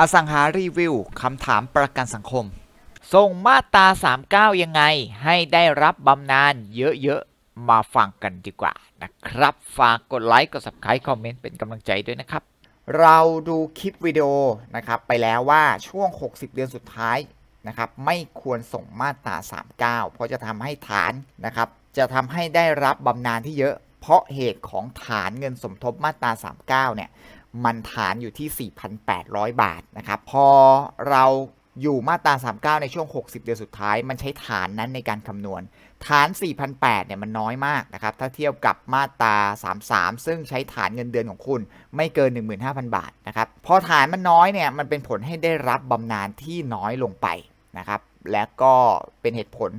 อสังหารีวิวคำถามประกันสังคม ส่งมาตรา39 ยังไงให้ได้รับบำนาญเยอะๆ มาฟังกันดีกว่านะครับ ฝากกดไลค์ กด subscribe คอมเมนต์เป็นกำลังใจด้วยนะครับ เราดูคลิปวิดีโอนะครับไปแล้วว่าช่วง 60 เดือนสุดท้ายนะครับไม่ควรส่งมาตรา 39 เพราะจะทำให้ฐานนะครับจะทำให้ได้รับบำนาญที่เยอะ เพราะเหตุของฐานเงินสมทบมาตรา 39 เนี่ย มันฐานอยู่ที่ 4,800 บาทนะครับ พอเราอยู่มาตรา 39 ในช่วง 60 เดือนสุดท้าย มันใช้ฐานนั้นในการคำนวณ ฐาน 4,800 เนี่ยมันน้อยมากนะครับ ถ้าเทียบกับมาตรา 33 ซึ่งใช้ฐานเงินเดือนของคุณไม่เกิน 15,000 บาทนะครับ พอฐานมันน้อยเนี่ย มันเป็นผลให้ได้รับบำนาญที่น้อยลงไปนะครับ และก็เป็นเหตุผล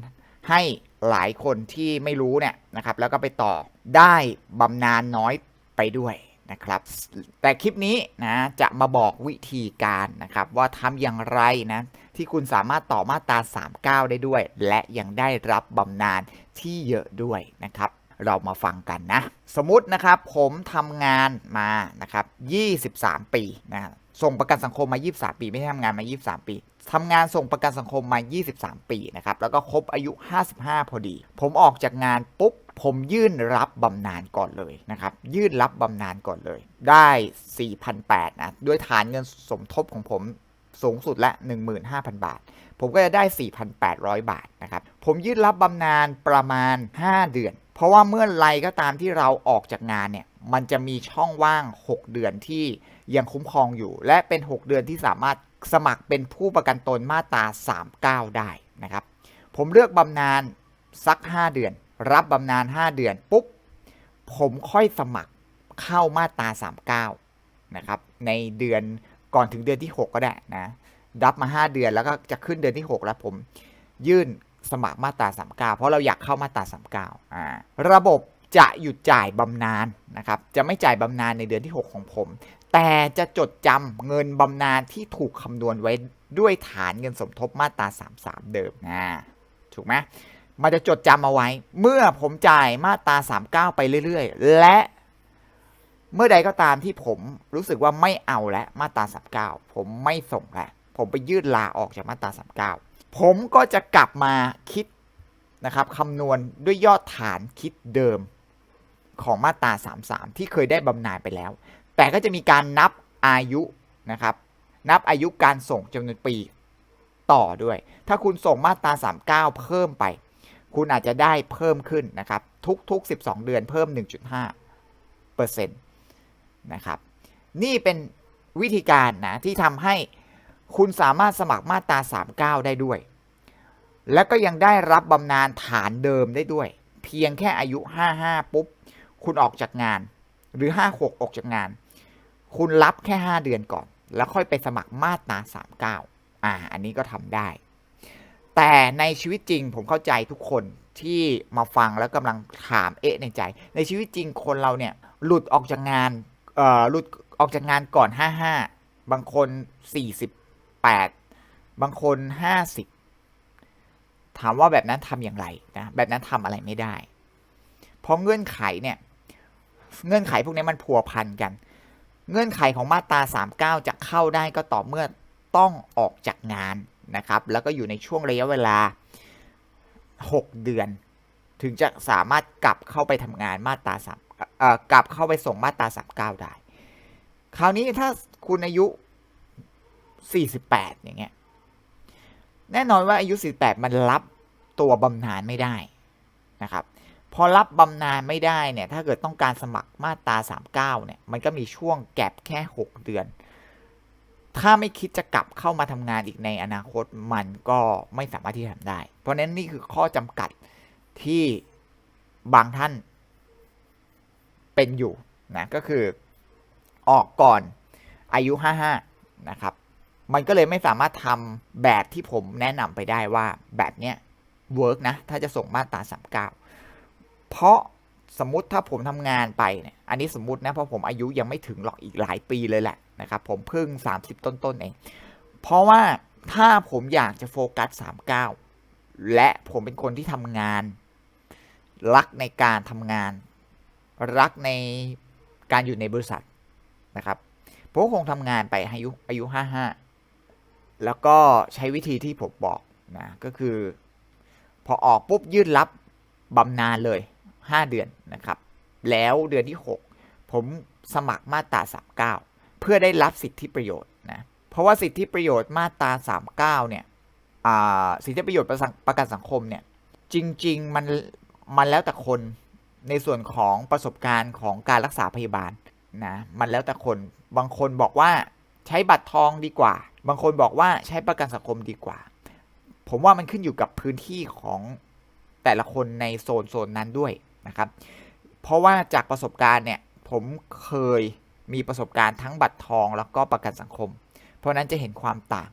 ให้หลายคนที่ไม่รู้เนี่ยนะครับ แล้วก็ไปต่อได้บำนาญน้อยไปด้วย นะครับ แต่คลิปนี้นะจะมาบอกวิธีการนะครับว่าทำอย่างไรนะที่คุณสามารถต่อมาตรา 39 ได้ด้วย และยังได้รับบำนาญที่เยอะด้วยนะครับ เรามาฟังกันนะ สมมตินะครับผมทำงานมานะครับ 23 ปีนะส่งประกันสังคมมา 23 ปี ไม่ใช่ทำงานมา 23 ปีทำงานส่งประกันสังคมมา 23 ปีนะครับแล้วก็ครบอายุ 55 พอดี ผมออกจากงานปุ๊บ ผมยื่นรับบำนาญก่อนเลยนะครับ ยื่นรับบำนาญก่อนเลย ได้ 4,800นะด้วยฐานเงินสมทบของผมสูงสุดละ 15,000 บาท ผมก็จะได้ 4,800 บาทนะครับ ผมยื่นรับบำนาญประมาณ 5 เดือน เพราะว่าเมื่อไรก็ตามที่เราออกจากงานเนี่ยมันจะมีช่องว่าง 6 เดือนที่ยังคุ้มครองอยู่ และเป็น 6 เดือนที่สามารถสมัครเป็นผู้ประกันตนมาตรา 39 ได้นะครับ ผมเลือกบำนาญสัก 5 เดือน รับบำนาญ5เดือนปุ๊บ ผมค่อยสมัครเข้ามาตรา39 นะครับ ในเดือนก่อนถึงเดือนที่ 6 ก็ได้นะรับมา 5 เดือนแล้วก็จะขึ้นเดือนที่ 6 แล้วผมยื่นสมัครมาตรา39 เพราะเราอยากเข้ามาตรา39อ่าระบบจะหยุดจ่ายบำนาญนะครับ จะไม่จ่ายบำนาญในเดือนที่ 6 ของผม แต่จะจดจำเงินบำนาญที่ถูกคำนวณไว้ด้วยฐานเงินสมทบมาตรา33 เดิมนะถูกไหม มันจะจดจำเอาไว้ เมื่อผมจ่ายมาตรา 39 ไปเรื่อยๆ และเมื่อใดก็ตามที่ผมรู้สึกว่าไม่เอาแล้วมาตรา 39 ผมไม่ส่งแล้วผมไปยื่นลาออกจากมาตรา 39 ผมก็จะกลับมาคิดนะครับคำนวณด้วยยอดฐานคิดเดิมของมาตรา 33 ที่เคยได้บำนาญไปแล้ว แต่ก็จะมีการนับอายุนะครับ นับอายุการส่งจำนวนปีต่อด้วย ถ้าคุณส่งมาตรา 39 เพิ่มไป คุณอาจจะได้เพิ่มขึ้นนะครับ ทุกๆ 12 เดือนเพิ่ม 1.5เปอร์เซ็นต์นะครับ นี่เป็นวิธีการนะที่ทำให้คุณสามารถสมัครมาตรา 39 ได้ด้วย และก็ยังได้รับบำนาญฐานเดิมได้ด้วย เพียงแค่อายุ 55 ปุ๊บ คุณออกจากงาน หรือ 56 ออกจากงาน คุณรับแค่ 5 เดือนก่อน แล้วค่อยไปสมัครมาตรา 39 อ่า อันนี้ก็ทำได้ แต่ในชีวิตจริงผมเข้าใจทุกคนที่มาฟังแล้วกำลังถามเอ๊ะในใจ ในชีวิตจริงคนเราเนี่ยหลุดออกจากงานเอ่อหลุดออกจากงานก่อน 55 บางคน 48 บางคน 50 ถามว่าแบบนั้นทำอย่างไรนะแบบนั้นทำอะไรไม่ได้ เพราะเงื่อนไขเนี่ยเงื่อนไขพวกนี้มันพัวพันกัน เงื่อนไขของมาตรา 39 จะเข้าได้ก็ต่อเมื่อต้องออกจากงาน นะครับ แล้วก็อยู่ในช่วงระยะเวลา 6 เดือน ถึงจะสามารถกลับเข้าไปทำงานมาตรา3เอ่อกลับเข้าไปส่งมาตรา39ได้ คราวนี้ถ้าคุณอายุ 48 อย่างเงี้ย แน่นอนว่าอายุ 48 มันรับตัวบำนาญไม่ได้นะครับ พอรับบำนาญไม่ได้เนี่ย ถ้าเกิดต้องการสมัครมาตรา 39 เนี่ย มันก็มีช่วงแก็บแค่ 6 เดือน ถ้าไม่คิดจะกลับเข้ามาทำงานอีกในอนาคตมันก็ไม่สามารถที่ทำได้ เพราะนั้นนี่คือข้อจำกัดที่บางท่านเป็นอยู่นะก็คือออกก่อนอายุ 55 นะครับ มันก็เลยไม่สามารถทำแบบที่ผมแนะนำไปได้ว่าแบบเนี้ยเวิร์กนะ ถ้าจะส่งมาตรา39 เพราะ สมมติถ้าผมทำงานไปเนี่ยอันนี้สมมตินะเพราะผมอายุยังไม่ถึงหรอกอีกหลายปีเลยแหละนะครับผมเพิ่ง 30 ต้นๆเองเพราะว่าถ้าผมอยากจะโฟกัส 39 และผมเป็นคนที่ทำงาน รักในการทำงาน รักในการอยู่ในบริษัทนะครับผมคงทำงานไปอายุอายุ 55 แล้วก็ใช้วิธีที่ผมบอกนะก็คือ พอออกปุ๊บยื่นรับบำนาญเลย 5 เดือนนะครับ แล้วเดือนที่ 6 ผมสมัครมาตรา 39 เพื่อได้รับสิทธิประโยชน์นะ เพราะว่าสิทธิประโยชน์มาตรา 39 เนี่ยสิทธิประโยชน์ประประกันสังคมเนี่ย จริง ๆ มันมันแล้วแต่คนในส่วนของประสบการณ์ของการรักษาพยาบาลนะมันแล้วแต่คนบางคนบอกว่าใช้บัตรทองดีกว่า บางคนบอกว่าใช้ประกันสังคมดีกว่า ผมว่ามันขึ้นอยู่กับพื้นที่ของแต่ละคนในโซนโซนนั้นด้วย นะครับ เพราะว่าจากประสบการณ์เนี่ยผมเคยมีประสบการณ์ทั้งบัตรทองแล้วก็ประกันสังคม เพราะนั้นจะเห็นความต่าง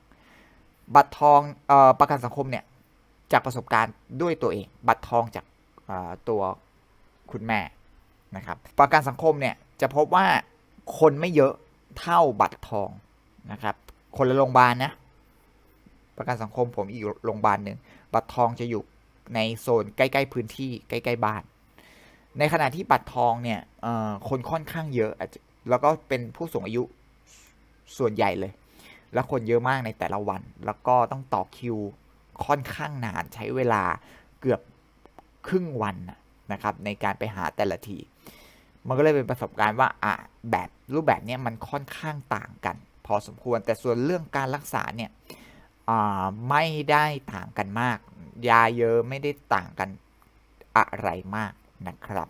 บัตรทองออประกันสังคมเนี่ยจากประสบการณ์ด้วยตัวเอง บัตรทองจากตัวคุณแม่นะครับ ประกันสังคมเนี่ยจะพบว่าคนไม่เยอะเท่าบัตรทองนะครับ คนละโรงพยาบาลนะ ประกันสังคมผมอีกโรงพยาบาลหนึ่ง บัตรทองจะอยู่ในโซนใกล้ ๆ พื้นที่ใกล้ ๆ บ้าน ในขณะที่บัตรทองเนี่ยคนค่อนข้างเยอะอาจจะแล้วก็เป็นผู้สูงอายุส่วนใหญ่เลย แล้วคนเยอะมากในแต่ละวัน แล้วก็ต้องต่อคิวค่อนข้างนานใช้เวลาเกือบครึ่งวันนะครับในการไปหาแต่ละที มันก็เลยเป็นประสบการณ์ว่าอะแบบรูปแบบเนี้ยมันค่อนข้างต่างกัน พอสมควรแต่ส่วนเรื่องการรักษาเนี่ยไม่ได้ต่างกันมาก ยาเยอะไม่ได้ต่างกันอะไรมาก นะครับ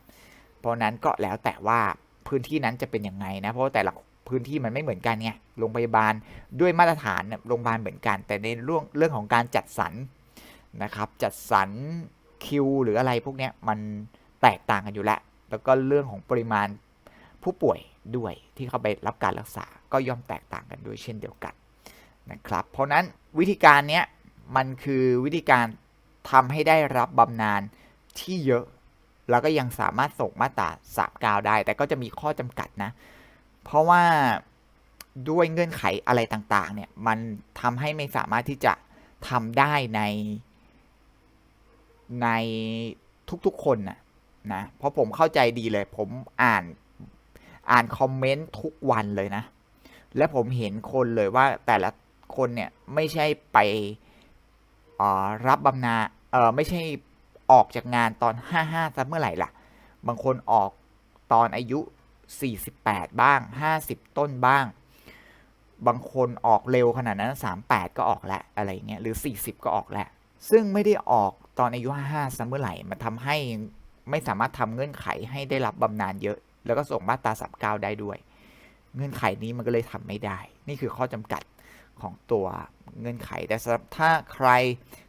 เพราะนั้นก็แล้วแต่ว่าพื้นที่นั้นจะเป็นยังไงนะ เพราะแต่ละพื้นที่มันไม่เหมือนกันไง โรงพยาบาลด้วยมาตรฐานเนี่ยโรงพยาบาลเหมือนกัน แต่ในเรื่องเรื่องของการจัดสรรนะครับ จัดสรรคิวหรืออะไรพวกนี้มันแตกต่างกันอยู่แล้ว แล้วก็เรื่องของปริมาณผู้ป่วยด้วยที่เข้าไปรับการรักษา ก็ย่อมแตกต่างกันด้วยเช่นเดียวกันนะครับ เพราะนั้นวิธีการเนี้ยมันคือวิธีการทำให้ได้รับบำนาญที่เยอะ แล้วก็ยังสามารถส่งมาตรา39ได้ แต่ก็จะมีข้อจำกัดนะ เพราะว่าด้วยเงื่อนไขอะไรต่างๆ เนี่ย มันทำให้ไม่สามารถที่จะทำได้ใน ในทุกๆคนนะนะ เพราะผมเข้าใจดีเลย ผมอ่านอ่านคอมเมนต์ทุกวันเลยนะ และผมเห็นคนเลยว่าแต่ละคนเนี่ย ไม่ใช่ไปรับบำนาเออไม่ใช่ ออกจากงานตอน 55ซะเมื่อไหร่ล่ะ บางคนออกตอนอายุ 48 บ้าง 50 ต้นบ้าง บางคนออกเร็วขนาดนั้น 38 ก็ออกแล้วอะไรเงี้ย หรือ 40 ก็ออกแล้ว ซึ่งไม่ได้ออกตอนอายุ 55ซะเมื่อไหร่ มันทำให้ไม่สามารถทำเงื่อนไขให้ได้รับบำนาญเยอะ แล้วก็ส่งมาตรา39ได้ด้วย เงื่อนไขนี้มันก็เลยทำไม่ได้ นี่คือข้อจำกัดของตัวเงื่อนไข แต่สำหรับถ้าใคร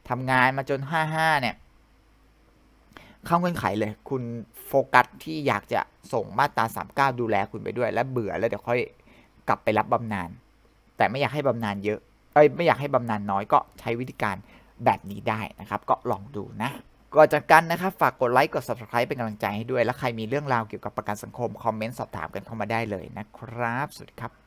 ทำงานมาจน 55 เนี่ย เข้าเงื่อนไขเลย คุณโฟกัสที่อยากจะส่งมาตรา 39 ดูแลคุณไปด้วย และเบื่อแล้วเดี๋ยวค่อยกลับไปรับบำนาญแต่ไม่อยากให้บำนาญเยอะเอ้ยไม่อยากให้บำนาญน้อยก็ใช้วิธีการแบบนี้ได้นะครับ ก็ลองดูนะก่อนจากกันนะครับ ฝากกดไลค์กด subscribe เป็นกำลังใจให้ด้วย และใครมีเรื่องราวเกี่ยวกับประกันสังคม คอมเมนต์สอบถามกันเข้ามาได้เลยนะครับ สวัสดีครับ